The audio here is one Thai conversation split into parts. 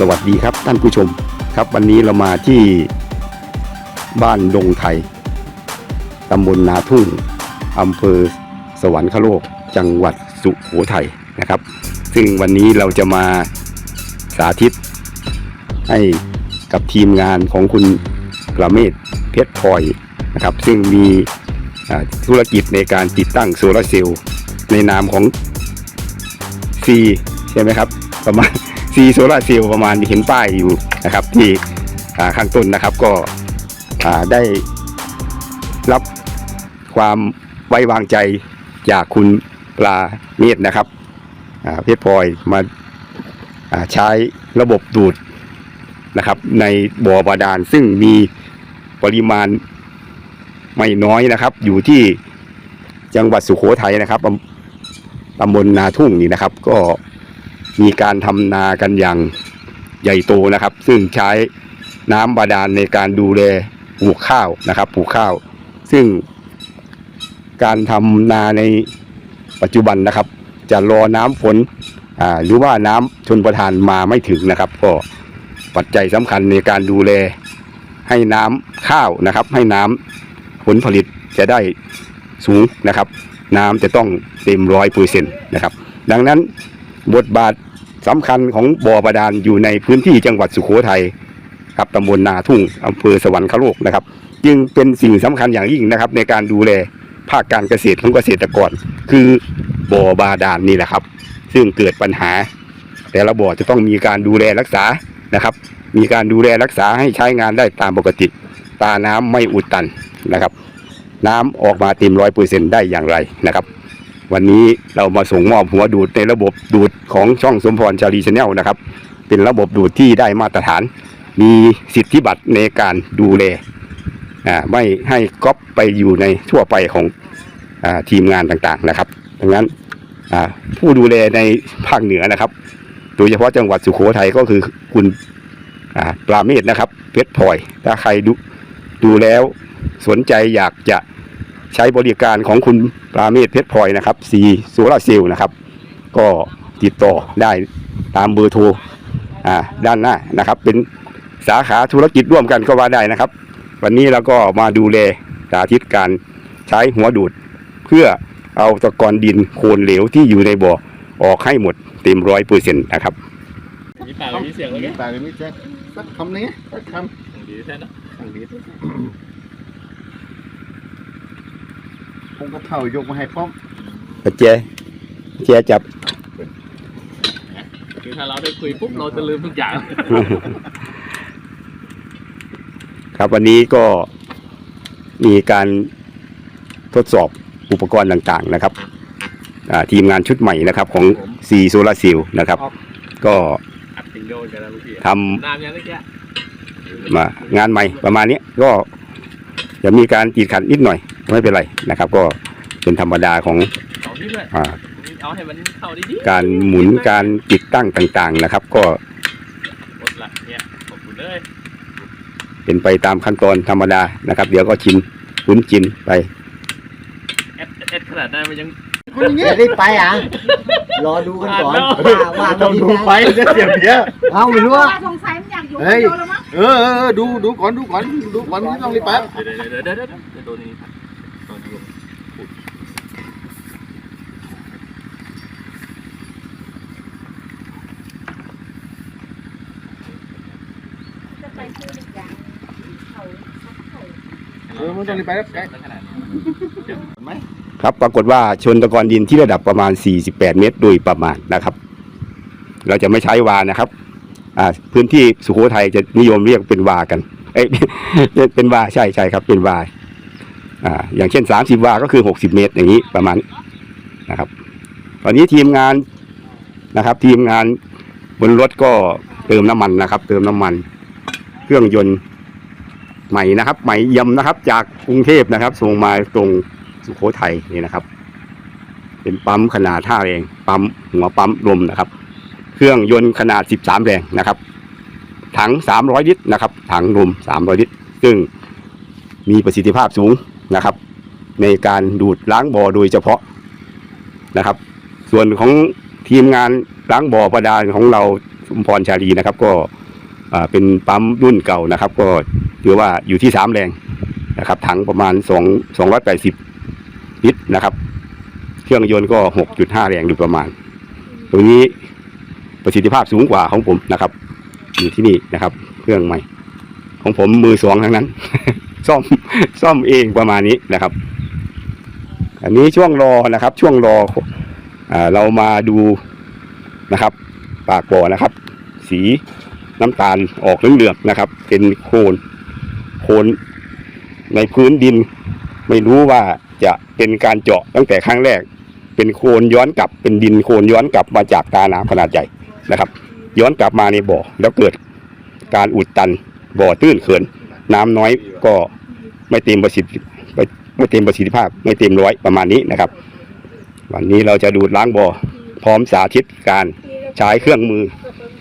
สวัสดีครับท่านผู้ชมครับวันนี้เรามาที่บ้านดงไทยตำบลนาทุ่งอำเภอสวรรคโลกจังหวัดสุโขทัยนะครับ ซึ่งวันนี้เราจะมาสาธิต ให้กับทีมงานของคุณกระเมศเพชรพลอยนะครับ ซึ่งมีธุรกิจในการติดตั้งโซลาร์เซลล์ในนามของ C ใช่ไหมครับ ประมาณ C โซลาเซลล์ประมาณเห็นป้ายอยู่นะครับ ที่ข้างต้นนะครับก็ได้รับความไว้วางใจจากคุณปลาเมธนะครับเพชรพลอยมาาใช้ระบบดูดนะครับ ในบ่อบาดาลซึ่งมีปริมาณไม่น้อยนะครับ อยู่ที่จังหวัดสุโขทัยนะครับอำตำบลนาทุ่งนี่นะครับ ก็ มีการทำนากันอย่างใหญ่โตนะครับ ซึ่งใช้น้ำบาดาลในการดูแลปลูกข้าวนะครับปลูกข้าว ซึ่งการทำนาในปัจจุบันนะครับ จะรอน้ำฝนหรือว่าน้ำชนประทานมาไม่ถึงนะครับ ก็ปัจจัยสำคัญในการดูแลให้น้ำข้าวนะครับ ให้น้ำผลผลิตจะได้สูงนะครับ น้ำจะต้องเต็มร้อยเปอร์เซ็นต์นะครับ ดังนั้นบทบาท สำคัญของบ่อบาดาลอยู่ในพื้นที่จังหวัดสุโขทัยครับตำบลนาทุ่งอำเภอสวรรคโลกนะครับ จึงเป็นสิ่งสำคัญอย่างยิ่งนะครับ ในการดูแลภาคการเกษตรของเกษตรกร คือบ่อบาดาลนี่แหละครับ ซึ่งเกิดปัญหา แต่ละบ่อจะต้องมีการดูแลรักษานะครับ มีการดูแลรักษาให้ใช้งานได้ตามปกติ ตาน้ำไม่อุดตันนะครับ น้ำออกมาเต็มร้อยเปอร์เซ็นได้อย่างไรนะครับ วันนี้เรามาส่งมอบหัวดูดในระบบดูดของช่องสมพรชาลีชแนลนะครับ เป็นระบบดูดที่ได้มาตรฐาน มีสิทธิบัตรในการดูแลไม่ให้ก๊อปไปอยู่ในทั่วไปของอทีมงานต่างๆนะครับดังนั้นผู้ดูแลในภาคเหนือนะครับ โดยเฉพาะจังหวัดสุโขทัยก็คือคุณปราเมศนะครับ เพชรพลอย ถ้าใครดูดูแล้วสนใจอยากจะ ใช้บริการของคุณปราเมศเพชรพลอยนะครับสีโซลาร์เซลล์นะครับ ก็ติดต่อได้ตามเบอร์โทรอ่าด้านหน้านะครับ เป็นสาขาธุรกิจร่วมกันก็ว่าได้นะครับ วันนี้เราก็มาดูแลสาธิตการใช้หัวดูด เพื่อเอาตะกอนดินโคลนเหลวที่อยู่ในบ่อออกให้หมดเต็มร้อยเปอร์เซ็นต์นะครับมีปากกับมีเสียงแล้วแกตายเลยไม่แจ๊คสักคำนี้สักคดีแท้นะำอั งกฤษผมก็เท่ายกมาให้ป้อมปัจเจเจจับคือถ้าเราได้คุยปุ๊บเราจะลืมทุกอย่าง ครับวันนี้ก็มีการทดสอบอุปกรณ์ต่างๆนะครับอ่าทีมงานชุดใหม่นะครับ ของ C Solar Seal นะครับ ก็อัดติงโดนกันแล้วลูกพี่ทำน้ำยังเล็กแกมางานใหม่ประมาณนี้ก็จะมีการตีดขัดนิดหน่อย ไม่เป็นไรนะครับ ก็เป็นธรรมดาของสองที่ด้วยอาเอาให้มันเข้าดีการหมุนการติดตั้งต่างๆนะครับ ก็ๆหมดละเนี่ยขอบคุณเลยเป็นไปตามขั้นตอนธรรมดานะครับ เดี๋ยวก็ชินคุ้นชินไปเอ็ดเอ็ดขนาดนั้นมันยังคนอย่างเงี้ยจะรีบไปอะรอดูกันก่อนอ่านแล้ว ว่าว่าต้องดูไปจะเสียเพี้ยเอาไม่รู้ว่าสงสัยมันอยากอยู่เฮ้คนยเดียวแล้วมั้ง เออเออเออดูดูก่อนดูก่อนดูก่อนไม่ต้องรีบไป เดี๋ยวเดี๋ยวเดี๋ยวเดี๋ยวเดี๋ยวเดี๋ยวโดนนี่ครับตอนนี้ จะ ไปซื้ออีกอย่างเขาเขาเออไม่ต้องรีบไปแล้วแกขนาดนี้ไหมครับปรากฏว่าชนตะกอนดินที่ระดับประมาณ 48 เมตรโดยประมาณนะครับ เราจะไม่ใช้วานะครับ อ่า พื้นที่สุโขทัยจะนิยมเรียกเป็นวากัน เอ้ยเป็นวาใช่ใช่ครับ เป็นวาอ่า อย่างเช่น 30 วาก็คือ 60 เมตรอย่างนี้ประมาณนะครับ ตอนนี้ทีมงานนะครับ ทีมงานบนรถก็เติมน้ำมันนะครับ เติมน้ำมัน เครื่องยนต์ใหม่นะครับ ใหม่ยี่ยมนะครับ จากกรุงเทพนะครับ ส่งมาตรงสุโขทัยนี่นะครับ เป็นปั๊มขนาด5แรง ปั๊มหัวปั๊มลมนะครับ เครื่องยนต์ขนาด13แรงนะครับ ถัง300ลิตรนะครับ ถังลม300ลิตร ซึ่งมีประสิทธิภาพสูงนะครับ ในการดูดล้างบ่อโดยเฉพาะนะครับ ส่วนของทีมงานล้างบ่อประดานของเราสุมพรชาลีนะครับ ก็ เป็นปั๊มรุ่นเก่านะครับ ก็ถือว่าอยู่ที่สามแรงนะครับ ถังประมาณสองสองร้อยแปดสิบลิตรนะครับ เครื่องยนต์ก็หกจุดห้าแรงโดยประมาณ ตรงนี้ประสิทธิภาพสูงกว่าของผมนะครับ อยู่ที่นี่นะครับ เครื่องใหม่ ของผมมือสองทั้งนั้น ซ่อมซ่อมเองประมาณนี้นะครับ อันนี้ช่วงรอนะครับ ช่วงรออเรามาดูนะครับ ปากบ่อนะครับ สี น้ำตาลออกเหลืองๆนะครับ เป็นโคลนโคลนในพื้นดิน ไม่รู้ว่าจะเป็นการเจาะตั้งแต่ครั้งแรก เป็นโคลนย้อนกลับเป็นดินโคลนย้อนกลับมาจากตาน้ำขนาดใหญ่นะครับ ย้อนกลับมาในบ่อแล้วเกิดการอุดตันบ่อตื้นเขิน น้ำน้อยก็ไม่เต็มประสิทธิไม่เต็มประสิทธิภาพ ไม่เต็มร้อยประมาณนี้นะครับ วันนี้เราจะดูดล้างบ่อพร้อมสาธิตการใช้เครื่องมือ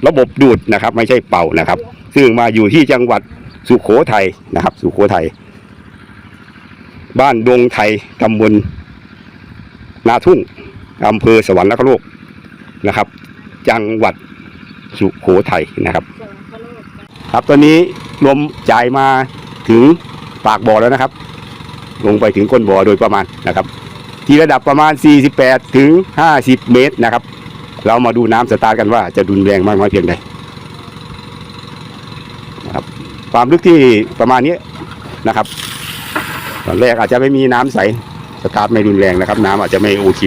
ระบบดูดนะครับ ไม่ใช่เป่านะครับ ซึ่งมาอยู่ที่จังหวัดสุโขทัยนะครับ สุโขทัยบ้านดงไทยตำบลนาทุ่งอำเภอสวรรคโลกนะครับ จังหวัดสุโขทัยนะครับ ครับตอนนี้ลมจ่ายมาถึงปากบ่อแล้วนะครับ ลงไปถึงก้นบ่อโดยประมาณนะครับ ที่ระดับประมาณ 48 ถึง 50 เมตรนะครับ เรามาดูน้ำสตาร์ทกันว่าจะดุนแรงมากน้อยเพียงใดนะครับความลึกที่ประมาณนี้นะครับ ตอนแรกอาจจะไม่มีน้ำใสสตาร์ทไม่รุนแรงนะครับ น้ำอาจจะไม่โอเค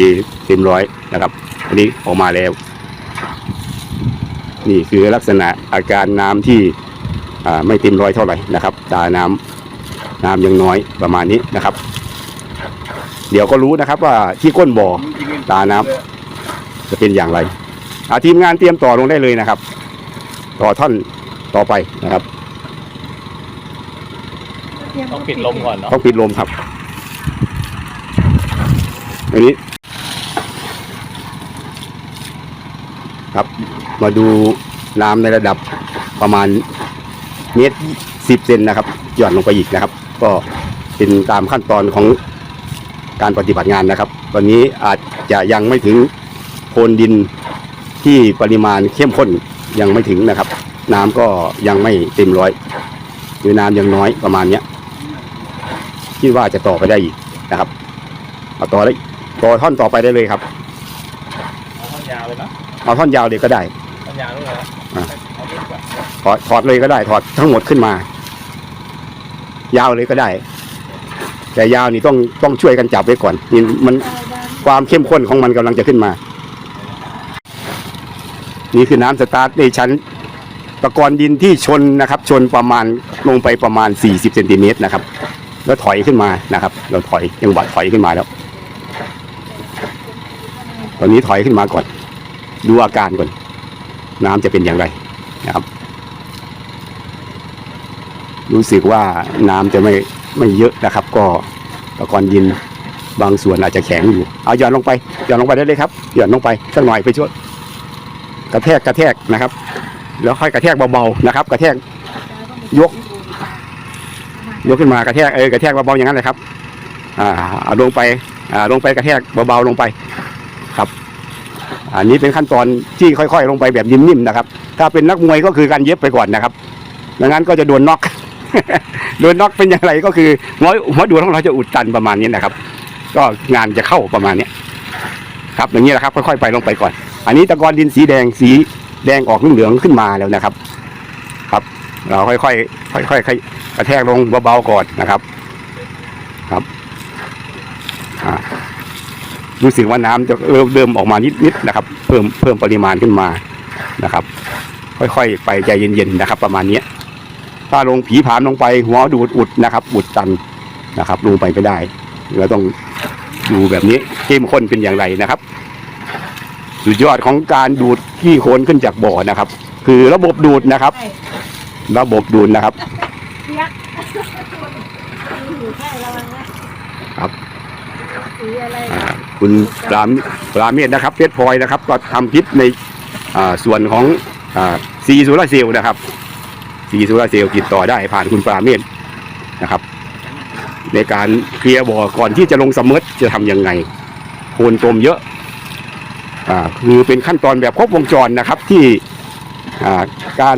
เต็มร้อยนะครับ อันนี้ออกมาแล้ว นี่คือลักษณะอาการน้ำที่ไม่เต็มร้อยเท่าไหร่นะครับ ตาน้ำน้ำยังน้อยประมาณนี้นะครับ เดี๋ยวก็รู้นะครับว่าที่ก้นบ่อตาน้ำ จะเป็นอย่างไรอาทีมงานเตรียมต่อลงได้เลยนะครับ ต่อท่อนต่อไปนะครับต้องปิดลมก่อนเนาะต้องปิดลมครับอันนี้ ครับมาดูน้ำในระดับประมาณเมตรสิบเซนนะครับ หย่อนลงไปอีกนะครับ ก็เป็นตามขั้นตอนของการปฏิบัติงานนะครับ ตอนนี้อาจจะยังไม่ถึงโคนดินที่ปริมาณเข้มข้นยังไม่ถึงนะครับ น้ำก็ยังไม่เต็มร้อยหรือน้ำยังน้อยประมาณเนี้ยคิดว่าจะต่อไปได้อีกนะครับเอาต่อได้ต่อท่อนต่อไปได้เลยครับเอาท่อนยาวเลยนะเอาท่อนยาวเลยก็ได้ท่อนยาวด้วยนะอะเอาเล็กกว่าถอดถอดเลยก็ได้ ถอดทั้งหมดขึ้นมา ยาวเลยก็ได้ แต่ยาวนี่ต้องต้องช่วยกันจับไว้ก่อนนี่มันความเข้มข้นของมันกำลังจะขึ้นมา นี่คือน้ำสตาร์ทในชั้นตะกอนดินที่ชนนะครับ ชนประมาณลงไปประมาณ 40เซนติเมตรนะครับ แล้วถอยขึ้นมานะครับ เราถอยจังหวะถอยขึ้นมาแล้ว ตอนนี้ถอยขึ้นมาก่อน ดูอาการก่อน น้ำจะเป็นอย่างไรนะครับ รู้สึกว่าน้ำจะไม่ไม่เยอะนะครับ ก็ตะกอนดินบางส่วนอาจจะแข็งอยู่ เอาหย่อนลงไปหย่อนลงไปได้เลยครับหย่อนลงไปสักหน่อยไปช่วย กระแทกกระแทกนะครับ แล้วค่อยกระแทกเบาๆนะครับ กระแทกยก ยกขึ้นมากระแทกเออกระแทกเบาๆอย่างนั้นเลยครับ อ่าเอาลงไปอ่าลงไปกระแทกเบาๆลงไปครับอันนี้เป็นขั้นตอนที่ค่อย ๆ ลงไปแบบนิ่มๆนะครับ ถ้าเป็นนักมวยก็คือการเย็บไปก่อนนะครับดังนั้นก็จะโดนน็อกโดนน็อกเป็นอย่างไรก็คือหัวหัวดูดของเราจะอุดตันประมาณนี้นะครับ ก็งานจะเข้าประมาณเนี้ครับอย่างนี้แหละครับ ค่อยๆไปลงไปก่อน อันนี้ตะกอนดินสีแดงสีแดงออกเหลืองขึ้นมาแล้วนะครับ ครับ เราค่อยๆค่อยๆกระแทกลงเบาๆก่อนนะครับ ครับอ่ารู้สึกว่าน้ำจะเริ่มเริ่มออกมานิดๆนะครับ เพิ่มเพิ่มปริมาณขึ้นมานะครับ ค่อยๆ ไปใจเย็นๆนะครับ ประมาณเนี้ยถ้าลงผีผามลงไปหัวดูดอุดนะครับ อุดตันนะครับลงไปไม่ได้เราต้องดูแบบนี้เข้มข้นเป็นอย่างไรนะครับ สุดยอดของการดูดขี้โคลนขึ้นจากบ่อนะครับ คือระบบดูดนะครับ ระบบดูดนะครับเปียกอยู่ใกล้ระวังนะครับสีอะไรอ่าคุณปรามปราเมศนะครับเพชรพลอยนะครับ ก็ทำคลิปในอ่าส่วนของซีซูราเซลนะครับซีซูราเซลติดต่อได้ผ่านคุณปราเมศนะครับ ในการเคลียร์บ่อก่อนที่จะลงสมมติจะทำยังไงโคลนตมเยอะอ่า คือเป็นขั้นตอนแบบครบวงจรนะครับที่การ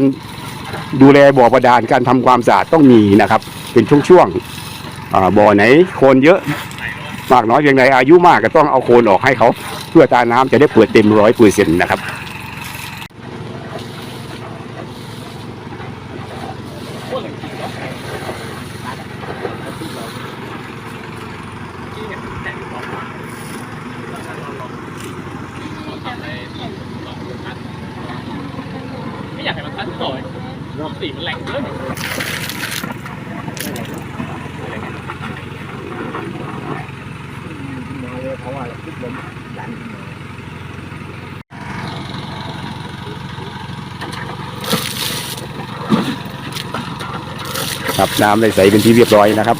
ดูแลบ่อประดานการทำความสะอาดต้องมีนะครับ เป็นช่วงๆบ่อไหนโคลนเยอะมากน้อยเพียงไรอายุมากก็ต้องเอาโคลนออกให้เขา เพื่อตาน้ำจะได้เปิดเต็มร้อยเปอร์เซ็นต์นะครับ ไม่อยากให้มันทัดหน่อยสีมันแรงเกิน เพราะว่าคิดลมดัน ครับ น้ำได้ใสเป็นที่เรียบร้อยนะครับ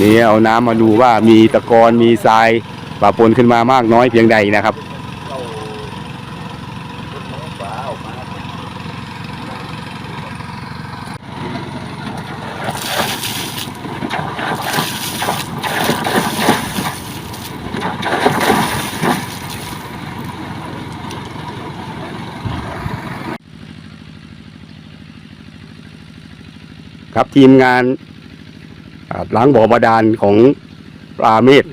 นี่เอาน้ำมาดูว่ามีตะกอนมีทรายปะปนขึ้นมามากน้อยเพียงใดนะครับ ครับทีมงานล้างบ่อบาดาลของปลาเมฆ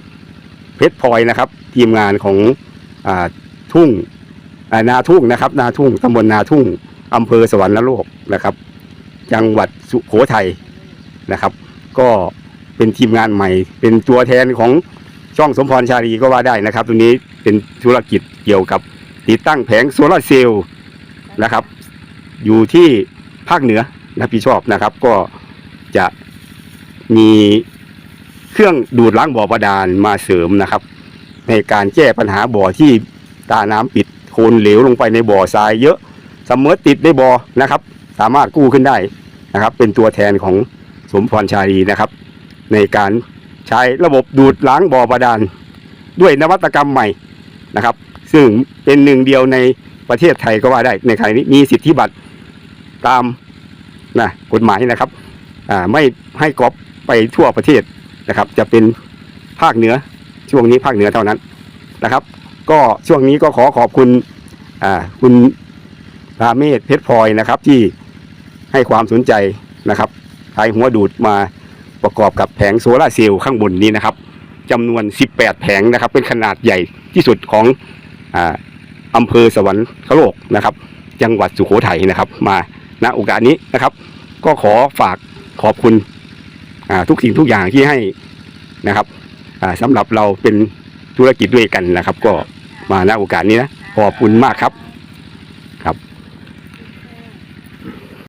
เพชรพลอยนะครับ ทีมงานของอทุ่งนาทุ่งนะครับ นาทุ่งตำบลนาทุ่งอำเภอสวรรคโลกนะครับ จังหวัดสุโขทัยนะครับ ก็เป็นทีมงานใหม่ เป็นตัวแทนของช่องสมพรชาลีก็ว่าได้นะครับตรงนี้เป็นธุรกิจเกี่ยวกับติดตั้งแผงโซลาร์เซลล์นะครับ อยู่ที่ภาคเหนือ รับผิดชอบนะครับ ก็จะมีเครื่องดูดล้างบ่อบาดาลมาเสริมนะครับ ในการแก้ปัญหาบ่อที่ตาน้ำปิดโคลนเหลวลงไปในบ่อทรายเยอะเสมอติดในบ่อนะครับ สามารถกู้ขึ้นได้นะครับ เป็นตัวแทนของสมพรชาลีนะครับ ในการใช้ระบบดูดล้างบ่อบาดาลด้วยนวัตกรรมใหม่นะครับ ซึ่งเป็นหนึ่งเดียวในประเทศไทยก็ว่าได้ในครั้งนี้มีสิทธิบัตรตาม นะกฎหมายนะครับไม่ให้ก๊อปไปทั่วประเทศนะครับ จะเป็นภาคเหนือช่วงนี้ภาคเหนือเท่านั้นนะครับ ก็ช่วงนี้ก็ขอขอบคุณคุณราเมศเพชรพลอยนะครับ ที่ให้ความสนใจนะครับทายหัวดูดมาประกอบกับแผงโซลาร์เซลล์ข้างบนนี้นะครับจำนวน 18 แผงนะครับ เป็นขนาดใหญ่ที่สุดของออำเภอสวรรคโลกนะครับ จังหวัดสุโขทัยนะครับมา ณโอกาสนี้นะครับ ก็ขอฝากขอบคุณทุกสิ่งทุกอย่างที่ให้นะครับสำหรับเราเป็นธุรกิจด้วยกันนะครับ ก็มาณโอกาสนี้นะขอบคุณมากครับ